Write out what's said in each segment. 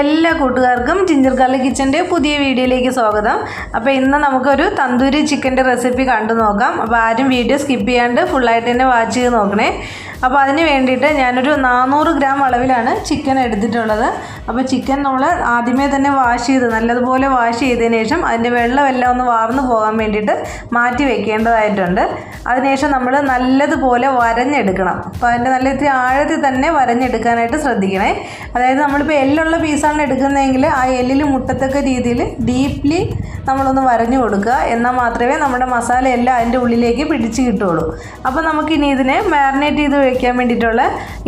എല്ലാ കൂട്ടുകാർക്കും ginger garlic കിച്ചന്റെ പുതിയ വീഡിയോയിലേക്ക് സ്വാഗതം. അപ്പോൾ ഇന്ന് നമുക്കൊരു തന്തൂരി ചിക്കന്റെ റെസിപ്പി കണ്ടു നോക്കാം. അപ്പോൾ ആരും വീഡിയോ സ്കിപ്പ് ചെയ്യാണ്ട് ഫുള്ളായിട്ട് തന്നെ വാച്ച് ചെയ്ത് നോക്കണേ. അപ്പോൾ അതിന് വേണ്ടിയിട്ട് ഞാനൊരു നാനൂറ് ഗ്രാം അളവിലാണ് ചിക്കൻ എടുത്തിട്ടുള്ളത്. അപ്പോൾ ചിക്കൻ നമ്മൾ ആദ്യമേ തന്നെ വാഷ് ചെയ്ത് നല്ലതുപോലെ വാഷ് ചെയ്തതിന് ശേഷം അതിന്റെ വെള്ളമെല്ലാം ഒന്ന് വാർന്നു പോകാൻ വേണ്ടിയിട്ട് മാറ്റി വെക്കേണ്ടതായിട്ടുണ്ട്. അതിനുശേഷം നമ്മൾ നല്ലതുപോലെ വരഞ്ഞെടുക്കണം. അപ്പോൾ അതിന്റെ നല്ല ഇത്തിരി ആഴത്തിൽ തന്നെ വരഞ്ഞെടുക്കാനായിട്ട് ശ്രദ്ധിക്കണേ. അതായത് നമ്മളിപ്പോൾ എല്ലുള്ള പീസാണ് എടുക്കുന്നതെങ്കിൽ ആ എല്ലിൽ മുട്ടത്തക്ക രീതിയിൽ ഡീപ്ലി നമ്മളൊന്ന് വരഞ്ഞു കൊടുക്കുക. എന്നാൽ മാത്രമേ നമ്മുടെ മസാല എല്ലാം അതിന്റെ ഉള്ളിലേക്ക് പിടിച്ച് കിട്ടുള്ളൂ അപ്പോൾ നമുക്കിനി ഇതിനെ മാരിനേറ്റ് ചെയ്ത് വയ്ക്കാൻ വേണ്ടിയിട്ടുള്ള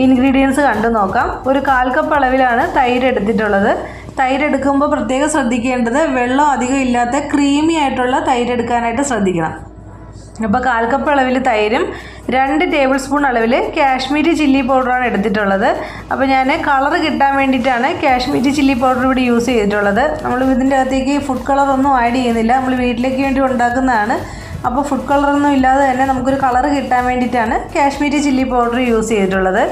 ഇൻഗ്രീഡിയൻസ് കണ്ടു നോക്കാം. ഒരു കാൽ കപ്പ് അളവിലാണ് തൈര് എടുത്തിട്ടുള്ളത്. തൈര് എടുക്കുമ്പോൾ പ്രത്യേകം ശ്രദ്ധിക്കേണ്ടത് വെള്ളം അധികം ഇല്ലാത്ത ക്രീമി ആയിട്ടുള്ള തൈര് എടുക്കാനായിട്ട് ശ്രദ്ധിക്കണം. അപ്പോൾ കാൽക്കപ്പ് കപ്പ് അളവിൽ തൈരും രണ്ട് ടേബിൾ സ്പൂൺ അളവിൽ കാശ്മീരി ചില്ലി പൗഡറാണ് എടുത്തിട്ടുള്ളത്. അപ്പോൾ ഞാൻ കളർ കിട്ടാൻ വേണ്ടിയിട്ടാണ് കാശ്മീരി ചില്ലി പൗഡർ ഇവിടെ യൂസ് ചെയ്തിട്ടുള്ളത്. നമ്മൾ ഇതിന്റെ അകത്തേക്ക് ഫുഡ് കളറൊന്നും ആഡ് ചെയ്യുന്നില്ല. നമ്മൾ വീട്ടിലേക്ക് വേണ്ടി ഉണ്ടാക്കുന്നതാണ്. അപ്പോൾ ഫുഡ് കളറൊന്നും ഇല്ലാതെ തന്നെ നമുക്കൊരു കളർ കിട്ടാൻ വേണ്ടിയിട്ടാണ് കാശ്മീരി ചില്ലി പൗഡർ യൂസ് ചെയ്തിട്ടുള്ളത്.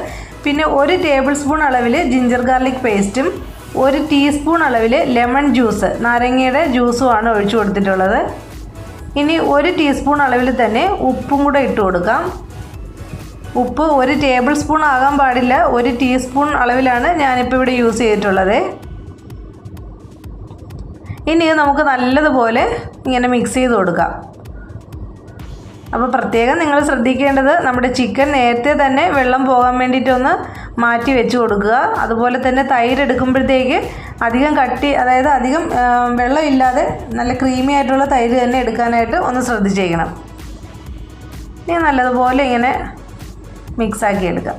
പിന്നെ ഒരു ടേബിൾ സ്പൂൺ അളവിൽ ജിഞ്ചർ ഗാർലിക് പേസ്റ്റും ഒരു ടീസ്പൂൺ അളവിൽ ലെമൺ ജ്യൂസ് നാരങ്ങയുടെ ജ്യൂസുമാണ് ഒഴിച്ചു കൊടുത്തിട്ടുള്ളത്. ഇനി ഒരു ടീസ്പൂൺ അളവിൽ തന്നെ ഉപ്പും കൂടെ ഇട്ട് കൊടുക്കാം. ഉപ്പ് ഒരു ടേബിൾ സ്പൂൺ ആകാൻ പാടില്ല. ഒരു ടീസ്പൂൺ അളവിലാണ് ഞാനിപ്പോൾ ഇവിടെ യൂസ് ചെയ്തിട്ടുള്ളത്. ഇനി നമുക്ക് നല്ലതുപോലെ ഇങ്ങനെ മിക്സ് ചെയ്ത് കൊടുക്കാം. അപ്പോൾ പ്രത്യേകം നിങ്ങൾ ശ്രദ്ധിക്കേണ്ടത് നമ്മുടെ ചിക്കൻ നേരത്തെ തന്നെ വെള്ളം പോകാൻ വേണ്ടിയിട്ടൊന്ന് മാറ്റി വെച്ച് കൊടുക്കുക. അതുപോലെ തന്നെ തൈര് എടുക്കുമ്പോഴത്തേക്ക് അധികം കട്ടി അതായത് അധികം വെള്ളമില്ലാതെ നല്ല ക്രീമി ആയിട്ടുള്ള തൈര് തന്നെ എടുക്കാനായിട്ട് ഒന്ന് ശ്രദ്ധിച്ചേക്കണം. ഇനി നല്ലതുപോലെ ഇങ്ങനെ മിക്സാക്കി എടുക്കാം.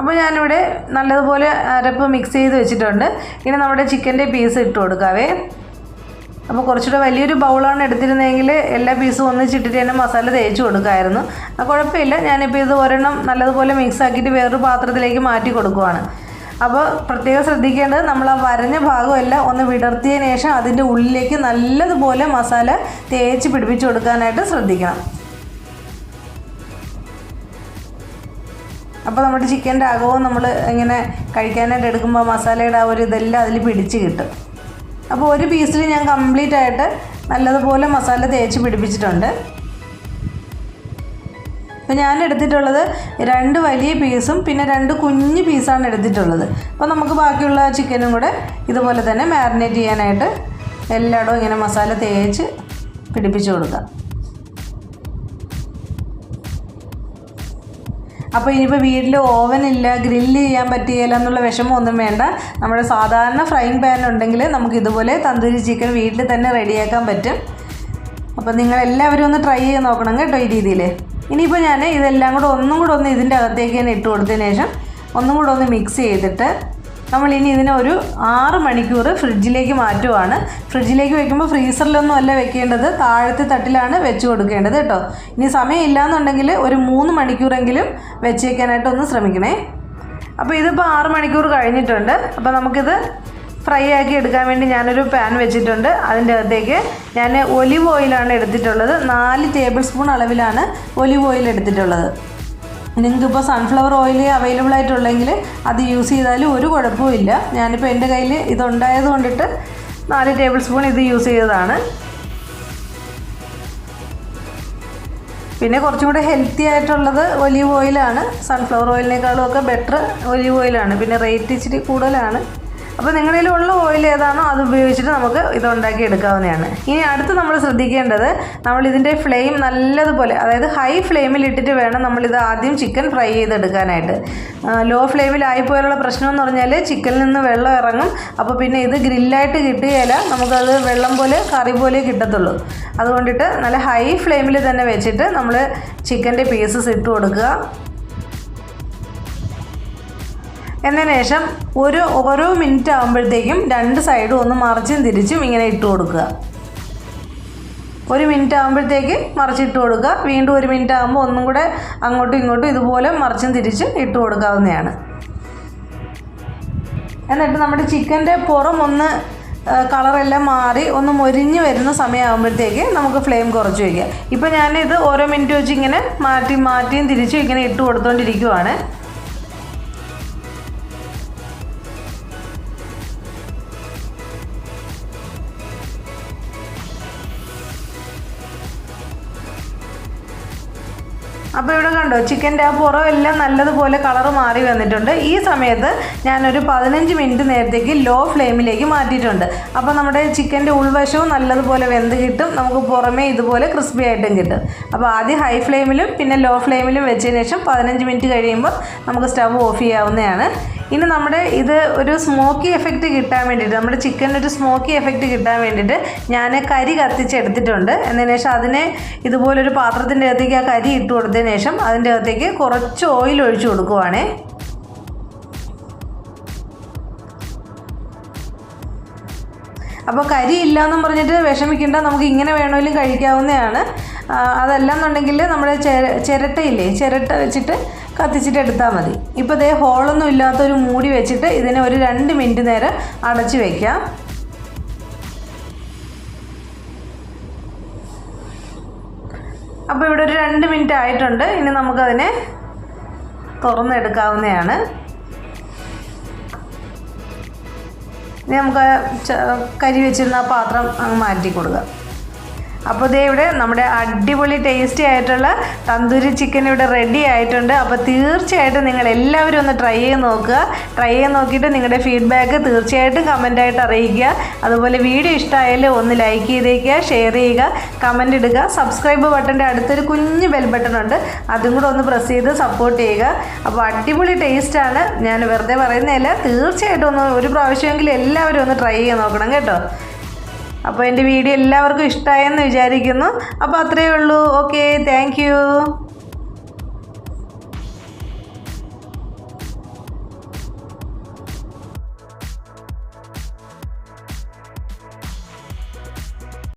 അപ്പോൾ ഞാനിവിടെ നല്ലതുപോലെ അരപ്പ് മിക്സ് ചെയ്ത് വെച്ചിട്ടുണ്ട്. ഇനി നമ്മുടെ ചിക്കന്റെ പീസ് ഇട്ട് കൊടുക്കാവേ. അപ്പോൾ കുറച്ചുകൂടെ വലിയൊരു ബൗളാണ് എടുത്തിരുന്നതെങ്കിൽ എല്ലാ പീസും ഒന്നിച്ചിട്ടിട്ട് തന്നെ മസാല തേച്ച് അപ്പോൾ കുഴപ്പമില്ല. ഞാനിപ്പോൾ ഇത് ഒരെണ്ണം നല്ലതുപോലെ മിക്സ് ആക്കിയിട്ട് വേറൊരു പാത്രത്തിലേക്ക് മാറ്റി കൊടുക്കുവാണ്. അപ്പോൾ പ്രത്യേകം ശ്രദ്ധിക്കേണ്ടത് നമ്മൾ ആ വരഞ്ഞ ഭാഗമെല്ലാം ഒന്ന് വിടർത്തിയതിന് ശേഷം അതിന്റെ ഉള്ളിലേക്ക് നല്ലതുപോലെ മസാല തേച്ച് പിടിപ്പിച്ച് കൊടുക്കാനായിട്ട് ശ്രദ്ധിക്കണം. അപ്പോൾ നമ്മുടെ ചിക്കന്റെ അകവും നമ്മൾ ഇങ്ങനെ കഴിക്കാനായിട്ട് എടുക്കുമ്പോൾ മസാലയുടെ ആ ഒരു ഇതെല്ലാം അതിൽ പിടിച്ച് കിട്ടും. അപ്പോൾ ഒരു പീസിൽ ഞാൻ കംപ്ലീറ്റ് ആയിട്ട് നല്ലതുപോലെ മസാല തേച്ച് പിടിപ്പിച്ചിട്ടുണ്ട്. അപ്പോൾ ഞാൻ എടുത്തിട്ടുള്ളത് രണ്ട് വലിയ പീസും പിന്നെ രണ്ട് കുഞ്ഞ് പീസാണ് എടുത്തിട്ടുള്ളത്. അപ്പോൾ നമുക്ക് ബാക്കിയുള്ള ചിക്കനും കൂടെ ഇതുപോലെ തന്നെ മാരിനേറ്റ് ചെയ്യാനായിട്ട് എല്ലായിടവും ഇങ്ങനെ മസാല തേച്ച് പിടിപ്പിച്ച് കൊടുക്കാം. അപ്പോൾ ഇനിയിപ്പോൾ വീട്ടിൽ ഓവൻ ഇല്ല ഗ്രില്ല് ചെയ്യാൻ പറ്റുകയില്ല എന്നുള്ള വിഷമമൊന്നും വേണ്ട. നമ്മുടെ സാധാരണ ഫ്രൈങ് പാൻ ഉണ്ടെങ്കിൽ നമുക്ക് ഇതുപോലെ തന്തൂരി ചിക്കൻ വീട്ടിൽ തന്നെ റെഡിയാക്കാൻ പറ്റും. അപ്പോൾ നിങ്ങളെല്ലാവരും ഒന്ന് ട്രൈ ചെയ്ത് നോക്കണം കേട്ടോ ഈ രീതിയിൽ ഇനിയിപ്പോൾ ഞാൻ ഇതെല്ലാം കൂടെ ഒന്നും കൂടെ ഒന്ന് ഇതിന്റെ അകത്തേക്ക് തന്നെ ഇട്ട് കൊടുത്തതിന് ശേഷം ഒന്നും കൂടെ ഒന്ന് മിക്സ് ചെയ്തിട്ട് നമ്മൾ ഇനി ഇതിനെ ഒരു ആറ് മണിക്കൂർ ഫ്രിഡ്ജിലേക്ക് മാറ്റുവാണ്. ഫ്രിഡ്ജിലേക്ക് വെക്കുമ്പോൾ ഫ്രീസറിലൊന്നും അല്ല വെക്കേണ്ടത്. താഴത്തെ തട്ടിലാണ് വെച്ച് കൊടുക്കേണ്ടത് കേട്ടോ. ഇനി സമയമില്ല എന്നുണ്ടെങ്കിൽ ഒരു മൂന്ന് മണിക്കൂറെങ്കിലും വെച്ചേക്കാനായിട്ട് ഒന്ന് ശ്രമിക്കണേ. അപ്പോൾ ഇതിപ്പോൾ ആറ് മണിക്കൂർ കഴിഞ്ഞിട്ടുണ്ട്. അപ്പോൾ നമുക്കിത് ഫ്രൈ ആക്കി എടുക്കാൻ വേണ്ടി ഞാനൊരു പാൻ വെച്ചിട്ടുണ്ട്. അതിന്റെ അകത്തേക്ക് ഞാൻ ഒലിവ് ഓയിലാണ് എടുത്തിട്ടുള്ളത്. നാല് ടേബിൾ സ്പൂൺ അളവിലാണ് ഒലിവ് ഓയിൽ എടുത്തിട്ടുള്ളത്. നിങ്ങൾക്കിപ്പോൾ സൺഫ്ലവർ ഓയിൽ അവൈലബിൾ ആയിട്ടുള്ളെങ്കിൽ അത് യൂസ് ചെയ്താലും ഒരു കുഴപ്പമില്ല ഞാനിപ്പോൾ എന്റെ കയ്യിൽ ഇതുണ്ടായത് കൊണ്ടിട്ട് നാല് ടേബിൾ സ്പൂൺ ഇത് യൂസ് ചെയ്തതാണ്. പിന്നെ കുറച്ചും കൂടെ ഹെൽത്തി ആയിട്ടുള്ളത് ഒലിവ് ഓയിലാണ് സൺഫ്ലവർ ഓയിലിനേക്കാളും ഒക്കെ ബെറ്റർ ഒലിവ് ഓയിലാണ് പിന്നെ റേറ്റ് ഇച്ചിരി കൂടുതലാണ്. അപ്പോൾ നിങ്ങളുടെ ഉള്ള ഓയിൽ ഏതാണോ അത് ഉപയോഗിച്ചിട്ട് നമുക്ക് ഇത് ഉണ്ടാക്കി എടുക്കാവുന്നതാണ്. ഇനി അടുത്ത് നമ്മൾ ശ്രദ്ധിക്കേണ്ടത് നമ്മൾ ഇതിന്റെ ഫ്ലെയിം നല്ലതുപോലെ അതായത് ഹൈ ഫ്ലെയിമിൽ ഇട്ടിട്ട് വേണം നമ്മളിത് ആദ്യം ചിക്കൻ ഫ്രൈ ചെയ്തെടുക്കാനായിട്ട്. ലോ ഫ്ലെയിമിലായിപ്പോയുള്ള പ്രശ്നം എന്ന് പറഞ്ഞാൽ ചിക്കനിൽ നിന്ന് വെള്ളം ഇറങ്ങും. അപ്പോൾ പിന്നെ ഇത് ഗ്രില്ലായിട്ട് കിട്ടുകയില്ല നമുക്കത് വെള്ളം പോലെ കറി പോലെ കിട്ടത്തുള്ളൂ. അതുകൊണ്ടിട്ട് നല്ല ഹൈ ഫ്ലെയിമിൽ തന്നെ വെച്ചിട്ട് നമ്മൾ ചിക്കന്റെ പീസസ് ഇട്ട് കൊടുക്കുക. എന്നതിന് ശേഷം ഒരു ഓരോ മിനിറ്റ് ആകുമ്പോഴത്തേക്കും രണ്ട് സൈഡും ഒന്ന് മറിച്ചും തിരിച്ചും ഇങ്ങനെ ഇട്ട് കൊടുക്കുക. ഒരു മിനിറ്റ് ആകുമ്പോഴത്തേക്ക് മറിച്ചിട്ട് കൊടുക്കുക. വീണ്ടും ഒരു മിനിറ്റ് ആകുമ്പോൾ ഒന്നും കൂടെ അങ്ങോട്ടും ഇങ്ങോട്ടും ഇതുപോലെ മറിച്ചും തിരിച്ചും ഇട്ട് കൊടുക്കാവുന്നതാണ്. എന്നിട്ട് നമ്മുടെ ചിക്കന്റെ പുറം ഒന്ന് കളറെല്ലാം മാറി ഒന്ന് മൊരിഞ്ഞ് വരുന്ന സമയമാകുമ്പോഴത്തേക്ക് നമുക്ക് ഫ്ലെയിം കുറച്ച് വയ്ക്കാം ഇപ്പോൾ ഞാനിത് ഓരോ മിനിറ്റ് വെച്ച് ഇങ്ങനെ മാറ്റി മാറ്റിയും തിരിച്ചും ഇങ്ങനെ ഇട്ട് കൊടുത്തുകൊണ്ടിരിക്കുവാണ് അപ്പോൾ ഇവിടെ കണ്ടോ ചിക്കന്റെ ആ പുറമെല്ലാം നല്ലതുപോലെ കളർ മാറി വന്നിട്ടുണ്ട്. ഈ സമയത്ത് ഞാനൊരു പതിനഞ്ച് മിനിറ്റ് നേരത്തേക്ക് ലോ ഫ്ലെയിമിലേക്ക് മാറ്റിയിട്ടുണ്ട്. അപ്പോൾ നമ്മുടെ ചിക്കന്റെ ഉൾവശവും നല്ലതുപോലെ വെന്ത് കിട്ടും. നമുക്ക് പുറമേ ഇതുപോലെ ക്രിസ്പി ആയിട്ടും കിട്ടും. അപ്പോൾ ആദ്യം ഹൈ ഫ്ലെയിമിലും പിന്നെ ലോ ഫ്ലെയിമിലും വെച്ചതിന് ശേഷം പതിനഞ്ച് മിനിറ്റ് കഴിയുമ്പോൾ നമുക്ക് സ്റ്റവ് ഓഫ് ചെയ്യാവുന്നതാണ്. ഇനി നമ്മുടെ ഇത് ഒരു സ്മോക്കി എഫക്റ്റ് കിട്ടാൻ വേണ്ടിയിട്ട് നമ്മുടെ ചിക്കനിൽ ഒരു സ്മോക്കി എഫക്റ്റ് കിട്ടാൻ വേണ്ടിയിട്ട് ഞാൻ കരി കത്തിച്ചെടുത്തിട്ടുണ്ട്. എന്നതിന് ശേഷം അതിനെ ഇതുപോലൊരു പാത്രത്തിന്റെ അകത്തേക്ക് ആ കരി ഇട്ട് കൊടുത്തതിന് ശേഷം അതിന്റെ അകത്തേക്ക് കുറച്ച് ഓയിൽ ഒഴിച്ചു കൊടുക്കുവാണേ. അപ്പോൾ കരി ഇല്ലയെന്നും പറഞ്ഞിട്ട് വിഷമിക്കേണ്ട നമുക്ക് ഇങ്ങനെ വേണമെങ്കിലും കഴിക്കാവുന്നതാണ്. അതല്ല എന്നുണ്ടെങ്കിൽ നമ്മുടെ ചിര ചിരട്ടയില്ലേ ചിരട്ട വെച്ചിട്ട് കത്തിച്ചിട്ട് എടുത്താൽ മതി. ഇപ്പോൾ ഇതേ ഹോളൊന്നും ഇല്ലാത്തൊരു മൂടി വെച്ചിട്ട് ഇതിനെ ഒരു രണ്ട് മിനിറ്റ് നേരം അടച്ചു വയ്ക്കാം അപ്പോൾ ഇവിടെ ഒരു രണ്ട് മിനിറ്റ് ആയിട്ടുണ്ട്. ഇനി നമുക്കതിനെ തുറന്നെടുക്കാവുന്നതാണ്. ഇനി നമുക്ക് കരി വെച്ചിരുന്ന പാത്രം അങ്ങ് മാറ്റി കൊടുക്കുക അപ്പോൾ ദേ ഇവിടെ നമ്മുടെ അടിപൊളി ടേസ്റ്റി ആയിട്ടുള്ള തന്തൂരി ചിക്കൻ ഇവിടെ റെഡി ആയിട്ടുണ്ട്. അപ്പോൾ തീർച്ചയായിട്ടും നിങ്ങൾ എല്ലാവരും ഒന്ന് ട്രൈ ചെയ്ത് നോക്കുക. ട്രൈ ചെയ്ത് നോക്കിയിട്ട് നിങ്ങളുടെ ഫീഡ്ബാക്ക് തീർച്ചയായിട്ടും കമന്റായിട്ട് അറിയിക്കുക. അതുപോലെ വീഡിയോ ഇഷ്ടമായാലും ഒന്ന് ലൈക്ക് ചെയ്തേക്കുക ഷെയർ ചെയ്യുക കമന്റ് ഇടുക. സബ്സ്ക്രൈബ് ബട്ടന്റെ അടുത്തൊരു കുഞ്ഞ് ബെൽ ബട്ടൺ ഉണ്ട്. അതും കൂടെ ഒന്ന് പ്രസ് ചെയ്ത് സപ്പോർട്ട് ചെയ്യുക. അപ്പോൾ അടിപൊളി ടേസ്റ്റാണ് ഞാൻ വെറുതെ പറയുന്നതല്ല. തീർച്ചയായിട്ടും ഒന്ന് ഒരു പ്രാവശ്യമെങ്കിലും എല്ലാവരും ഒന്ന് ട്രൈ ചെയ്ത് നോക്കണം കേട്ടോ. അപ്പോൾ എന്റെ വീഡിയോ എല്ലാവർക്കും ഇഷ്ടമായെന്ന് വിചാരിക്കുന്നു. അപ്പോൾ അത്രയേ ഉള്ളൂ. Okay thank